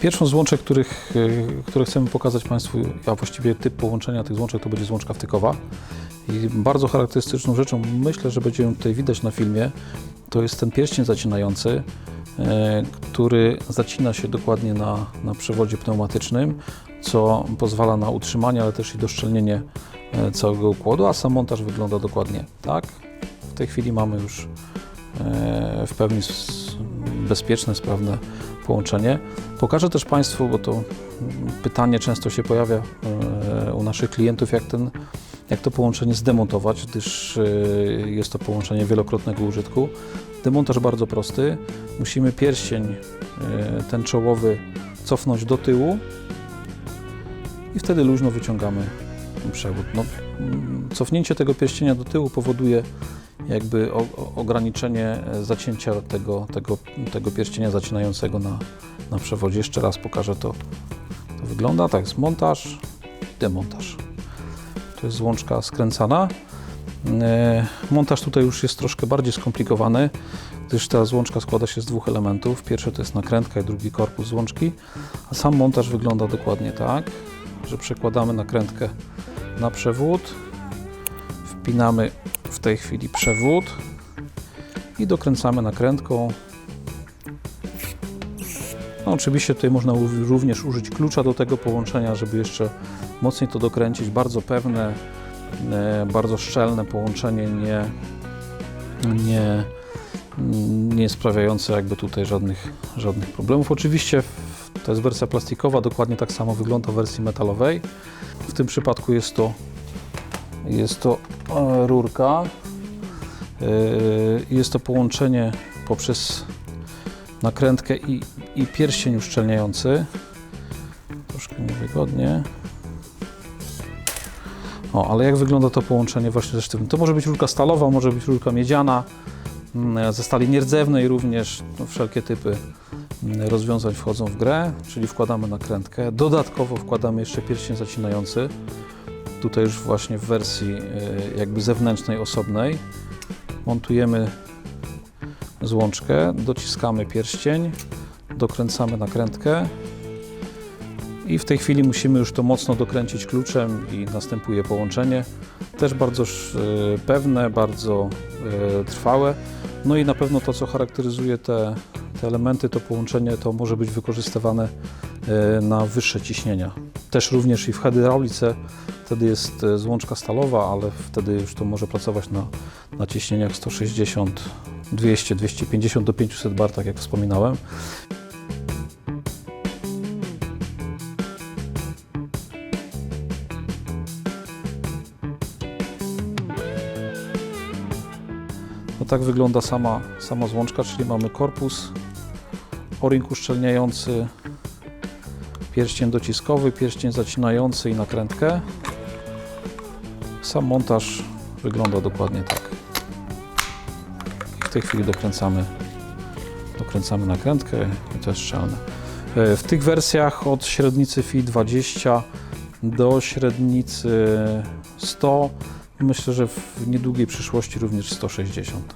Pierwszą z łączek, których, y, które chcemy pokazać Państwu, a właściwie typ połączenia tych złączek to będzie złączka wtykowa. I bardzo charakterystyczną rzeczą, myślę, że będzie ją tutaj widać na filmie, to jest ten pierścień zacinający, e, który zacina się dokładnie na, na przewodzie pneumatycznym, co pozwala na utrzymanie, ale też i doszczelnienie e, całego układu, a sam montaż wygląda dokładnie tak. W tej chwili mamy już e, w pełni bezpieczne, sprawne połączenie. Pokażę też Państwu, bo to pytanie często się pojawia e, u naszych klientów, jak, ten, jak to połączenie zdemontować, gdyż e, jest to połączenie wielokrotnego użytku. Demontaż bardzo prosty. Musimy pierścień, e, ten czołowy, cofnąć do tyłu i wtedy luźno wyciągamy przewód. No, cofnięcie tego pierścienia do tyłu powoduje jakby o, o, ograniczenie e, zacięcia tego, tego, tego pierścienia zacinającego na, na przewodzie. Jeszcze raz pokażę to. To wygląda tak, jest montaż, demontaż. To jest złączka skręcana. E, Montaż tutaj już jest troszkę bardziej skomplikowany, gdyż ta złączka składa się z dwóch elementów. Pierwszy to jest nakrętka i drugi korpus złączki, a sam montaż wygląda dokładnie tak, że przekładamy nakrętkę na przewód, wpinamy w tej chwili przewód i dokręcamy nakrętką. No, oczywiście tutaj można również użyć klucza do tego połączenia, żeby jeszcze mocniej to dokręcić. Bardzo pewne, e, bardzo szczelne połączenie, nie, nie, nie sprawiające jakby tutaj żadnych, żadnych problemów. Oczywiście to jest wersja plastikowa, dokładnie tak samo wygląda w wersji metalowej. W tym przypadku jest to, jest to e, rurka. E, Jest to połączenie poprzez nakrętkę i, i pierścień uszczelniający. Troszkę niewygodnie. O, ale jak wygląda to połączenie właśnie ze sztywnym? To może być rurka stalowa, może być rurka miedziana, mm, ze stali nierdzewnej również, no, wszelkie typy rozwiązań wchodzą w grę, czyli wkładamy nakrętkę. Dodatkowo wkładamy jeszcze pierścień zacinający, tutaj już właśnie w wersji y, jakby zewnętrznej, osobnej. Montujemy złączkę, dociskamy pierścień, dokręcamy nakrętkę i w tej chwili musimy już to mocno dokręcić kluczem i następuje połączenie. Też bardzo y, pewne, bardzo y, trwałe. No i na pewno to, co charakteryzuje te, te elementy, to połączenie, to może być wykorzystywane y, na wyższe ciśnienia. Też również i w hydraulice, wtedy jest y, złączka stalowa, ale wtedy już to może pracować na, na ciśnieniach 160, 200, 250 do 500 bar, tak jak wspominałem. No tak wygląda sama, sama złączka, czyli mamy korpus, o-ring uszczelniający, pierścień dociskowy, pierścień zacinający i nakrętkę. Sam montaż wygląda dokładnie tak. I w tej chwili dokręcamy, dokręcamy nakrętkę i to jest szczelne. E, W tych wersjach od średnicy FI 20 do średnicy 100 Myślę, że w niedługiej przyszłości również 160.